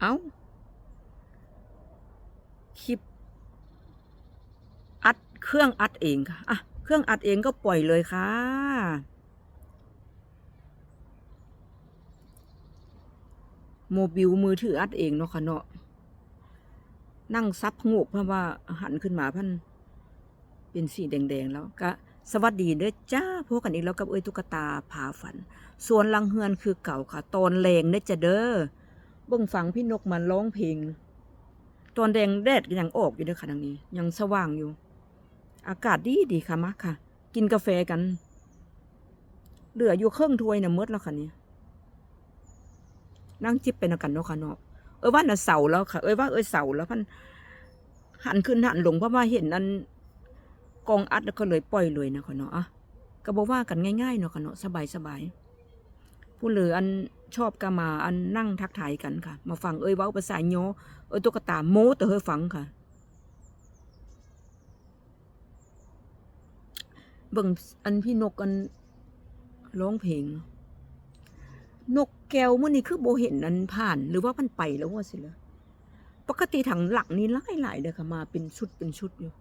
เอ้า คลิป อัดเครื่องอัดเองค่ะ อะ เครื่องอัดเองก็ปล่อยเลยค่ะ โมบิลมือถืออัดเองเนาะค่ะเนาะ นั่งซับงกเพราะว่าหันขึ้นมาพันเป็นสีแดง ๆ แล้วก็สวัสดีเด้อจ้าพบกันอีกแล้วกับเอ้ยตุ๊กตาผาฝัน ส่วนลังเฮือนคือเก่าค่ะ ตอนแรงเด้อจะเด้อ เบิ่งฟังพี่นกมันร้องเพลง ตอนแดงแดดก็ยังออกอยู่เด้อค่ะทางนี้ ยังสว่างอยู่ อากาศดีดีค่ะมาค่ะ กินกาแฟกัน เหลืออยู่เครึ่องถ้วยน่ะหมดแล้วค่ะนี่นั่งจิบไปนำกันเนาะค่ะเนาะเอ้ยว่าน่ะเสาแล้วค่ะ เอ้ยว่าเอ้ยเสาแล้วพันหันขึ้นหันลงเพราะว่าเห็นนั้นกองอัดแล้วก็เลยปล่อยเลยนะค่ะเนาะอะก็บอกว่ากันง่ายๆเนาะค่ะเนาะสบายสบายๆ ผู้เหลืออันชอบก็มาอันนั่งทักทายกันค่ะ มาฟังเอ้ยว้าภาษาโยเอ้ยตุ๊กตาโมแต่เฮ้ยฟังค่ะ เบิ่งอันพี่นกอันร้องเพลง นกแก้วมื่อนี้คือโบเห็นอันผ่านหรือว่ามันไปแล้วว่าสิเลยปกติถังหลังนี้หลายหลายเด้อค่ะมาเป็นชุดเป็นชุดอยู่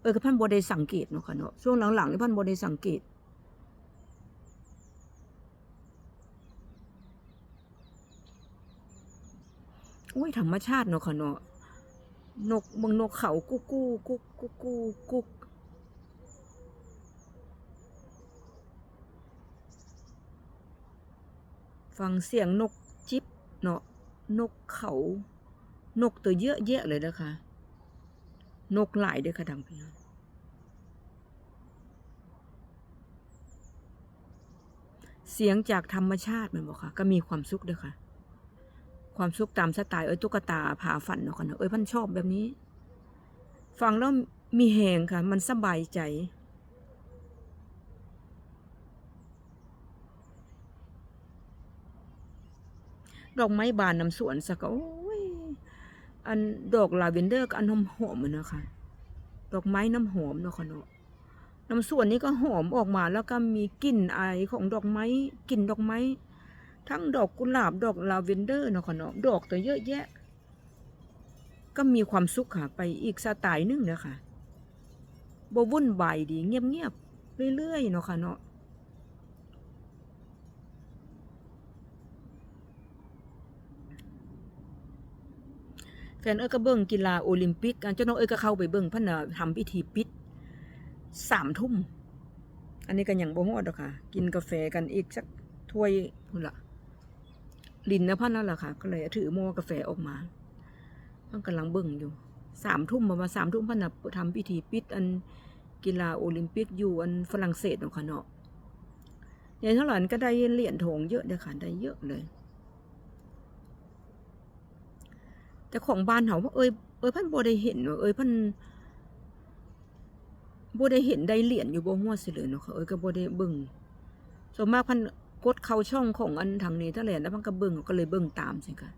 เออกับพันโบได้สังเกตเนาะค่ะเนาะช่วงหลังๆนี่พันโบได้สังเกต อ้ยธรรมชาติเนาะค่ะเนาะนกเบางนกเขากุ๊กกู้กุ๊กกุ๊กกู้กุ๊กฟังเสียงนกจิบเนาะนกเขา นกตัวเยอะแยะเลยนะคะนกหลายด้วยค่ะดังพี่น้องเสียงจากธรรมชาติมันบอกค่ะ ก็มีความสุขด้วยค่ะ ความสุขตามสไตล์เอ้ยตุ๊กตาผาฝันเนาะค่ะเนาะเอ้ยพันชอบแบบนี้ ฟังแล้วมีแหงค่ะ มันสบายใจ ดอกไม้บานน้ำสวนสักโอ้ยอันดอกลาเวนเดอร์กับอันหอมหอมๆอะนะคะดอกไม้น้ำหอมเนาะค่ะเนาะน้ำสวนนี้ก็หอมออกมาแล้วก็มีกลิ่นอายของดอกไม้กลิ่นดอกไม้ ทั้งดอกกุหลาบดอกลาเวนเดอร์เนาะค่ะเนาะดอกตัวเยอะแยะ ก็มีความสุขค่ะไปอีกสไตล์หนึงเนาะค่ะบวุ่นวายดีเงียบๆเรื่อยๆเนาะค่ะเนาะแฟนเอ้ยก็เบิ่งกีฬาโอลิมปิกอันเจ้าน้องเอ้ยก็เข้าไปเบิ่งพันน่ะทำพิธีปิดสามทุ่ม อันนี้ก็ยังบ่ฮอดดอกค่ะ กินกาแฟกันอีกสักถ้วยพุ่นละ ลินนะพันแล้วล่ะค่ะ ก็เลยถือหม้อกาแฟออกมาเพิ่นกำลังเบิ่งอยู่สามทุ่มประมาณสามทุ่มพันน่ะทำพิธีปิดอันกีฬาโอลิมปิกอยู่อันฝรั่งเศสเนาะค่ะเนาะเนี่ยเท่าไหร่ก็ได้เหรียญทองเยอะเด้อค่ะได้เยอะเลย แต่ของบ้านเขาว่าเอ้ยเอ้ยพันโบได้เห็นว่าเอ้ยพันโบได้เห็นได้เหรียญอยู่บ่หัวสิเลยเนาะค่ะเอ้ยก็บ่ได้เบิ่งส่วนมากพัน กดเข้าช่องของอันทางนี้ถ้าแหลแล้วมันก็เบิ่งก็เลยเบิ่งตามสิค่ะ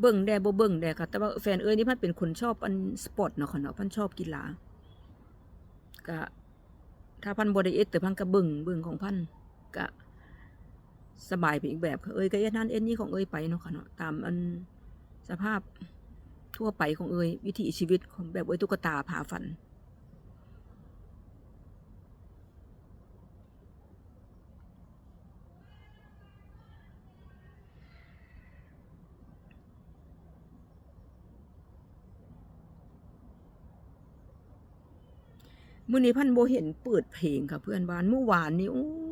เบิ่งแดบ่เบิ่งแดค่ะแต่ว่าแฟนเอ้ยนี่พันเป็นคนชอบอันสปอร์ตเนาะค่ะเนาะพันชอบกีฬาก็ถ้าพันบ่ได้เอ็ดแต่พันก็เบิ่งเบิ่งของพันก็ สบายไปอีกแบบค่ะเอ้ยก็เอ็ดนั่นเอ็ดนี่ของเอ้ยไปเนาะค่ะเนาะตามอันสภาพทั่วไปของเอ้ยวิถีชีวิตของแบบเอ้ยตุ๊กตาผาฝัน มื่อนี้พันโบเห็นเปิดเพลงค่ะเพื่อนบ้านเมื่อวานนี้โอ้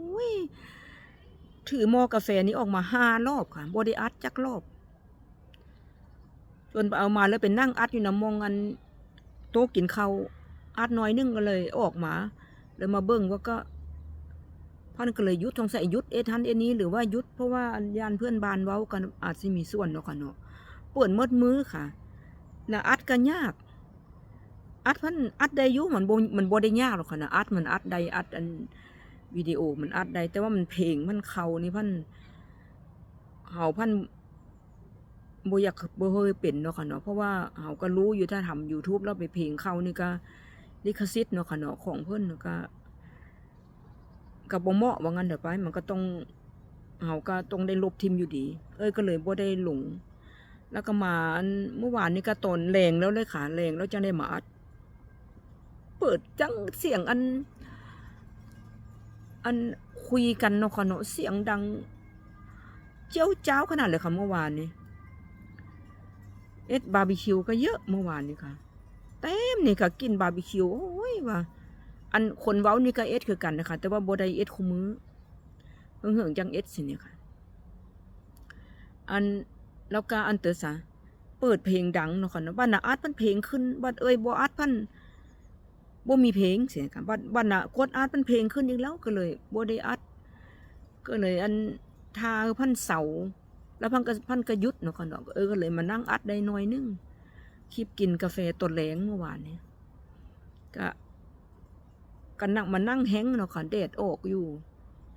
ถือหม้อกาแฟนี้ออกมาห้ารอบค่ะบได้อัดจักรอบจนเอามาแล้วเป็นนั่งอัดอยู่นะมองกันโต๊ะกินข้าวอัดน้อยนึงก็เลยออกมาเลยมาเบิ่งว่าก็พันก็เลยยุดสงสัยยุดเอทันเอนี้หรือว่ายุดเพราะว่าอันยานเพื่อนบานเว้ากันอาจจะมีส่วนเนาะค่ะเนาะเปิดมดมือค่ะนะอัดก็ยาก อัดมันอัดได้ยู่มันบมันบได้ยากหรอกค่ะนะอัดมันอัดได้อัดอัน วิดีโอมันอัดได้ แต่ว่ามันเพลงมันเขานี่พันเฮาพันบ่อยากบ่เคยเป็นเนาะค่ะเนาะเพราะว่าเฮาก็รู้อยู่ถ้าทำ YouTube แล้วไปเพลงเขานี่ก็ลิขสิทธิ์เนาะค่ะเนาะของเพิ่นก็ก็บ่เหมาะว่างั้นเด้อไป มันก็ต้องเฮาก็ต้องได้ลบทิมอยู่ดี เอ้ยก็เลยบ่ได้หลงแล้วก็มาเมื่อวานนี้ก็ตอนแรงแล้วเลยค่ะแรงแล้วจังได้มาอัดเปิดจังเสียงอัน อันคุยกันเนาะค่ะเนาะเสียงดัง เจ้าเจ้าขนาดเลยค่ะเมื่อวานนี้เอ็ดบาร์บีคิวก็เยอะเมื่อวานนี้ค่ะเต็มนี่ค่ะกินบาร์บีคิวโอ้ยว่าอันคนเว้านี่ก็เอ็ดคือกันนะคะ แต่ว่าบไดเอ็ดคู่มือเพิ่งเหิงจังเอ็ดสิเนี่ยค่ะ อันแล้วก็อันเตอซะเปิดเพลงดังเนาะค่ะเนาะบ้านน่ะอัดเพันเพลงขึ้นบ้านเอ้ยบ่อัดเพัน บ่มีเพลงเสียค่ะบ้านบ้านน่ะกดอัดเพันเพลงขึ้นอีกแล้วก็เลยบ่ได้อัดก็เลยอันทาพันเสาแล้วพันก็พันก็หยุดเนาะค่ะเนาะเออก็เลยมานั่งอัดได้หน่อยนึงคลิปกินกาแฟตอนแรงเมื่อวานเนี้ก็ก็นั่งมานั่งแห้งเนาะค่ะแดดออกอยู่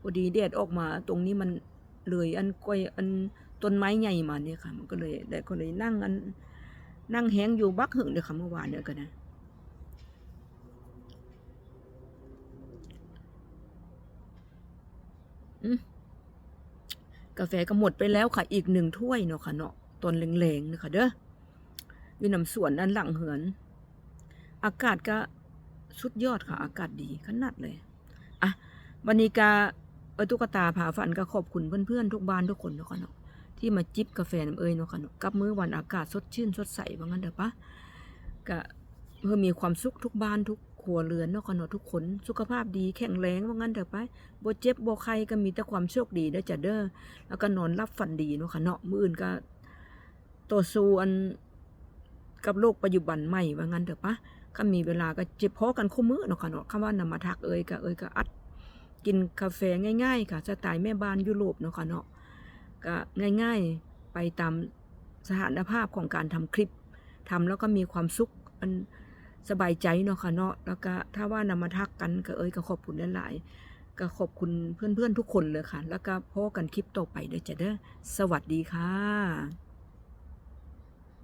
พอดีแดดออกมา ตรงนี้มันเลยอันก้อยอันต้นไม้ใหญ่มาเนี่ยค่ะ มันก็เลยได้ก็เลยนั่งอันนั่งแห้งอยู่บักหึงเลยค่ะเมื่อวานเนี่ยก็นะอืม กาแฟก็หมดไปแล้วค่ะ อีกหนึ่งถ้วยเนาะค่ะเนาะตอนแรงๆนะคะเด้ออยู่น้ำสวนอันหลังเหือน อากาศก็สุดยอดค่ะ อากาศดีขนาดเลยอะวันนี้กาเออตุกตาผาฝันก็ขอบคุณเพื่อนๆทุกบ้านทุกคนเนาะค่ะเนาะที่มาจิบกาแฟน้ำเอ้ยเนาะค่ะเนาะกับมื้อวันอากาศสดชื่นสดใสว่างั้นเด้อปะก็เพื่อมีความสุขทุกบ้านทุก ครัวเรือนเนาะค่ะเนทุกคนสุขภาพดีแข็งแรงว่างั้นเด้อไปบ่เจ็บบ่ไข้ก็มีแต่ความโชคดีเด้อจ้ะเด้อแล้วก็นอนรับฝันดีเนาะค่ะเนาะมื้ออื่นก็ต่อสู้อันกับโลกปัจจุบันใหม่ว่างั้นเด้อปะก็มีเวลาก็จิบพอกันคู่มือเนาะค่ะเนาะคำว่านำมาทักเอ่ยก็เอ่ยก็อัดกินกาแฟง่าย ๆ ค่ะสไตล์แม่บ้านยุโรปเนาะค่ะเนาะก็ง่าย ๆไปตามสถานภาพของการทำคลิปทำแล้วก็มีความสุขอัน สบายใจเนาะค่ะเนาะแล้วก็ถ้าว่านำมาทักกันก็เอ้ยก็ขอบคุณหลายๆก็ขอบคุณเพื่อนๆทุกคนเลยค่ะ แล้วก็พบกันคลิปต่อไปเด้อจ้ะเด้อสวัสดีค่ะ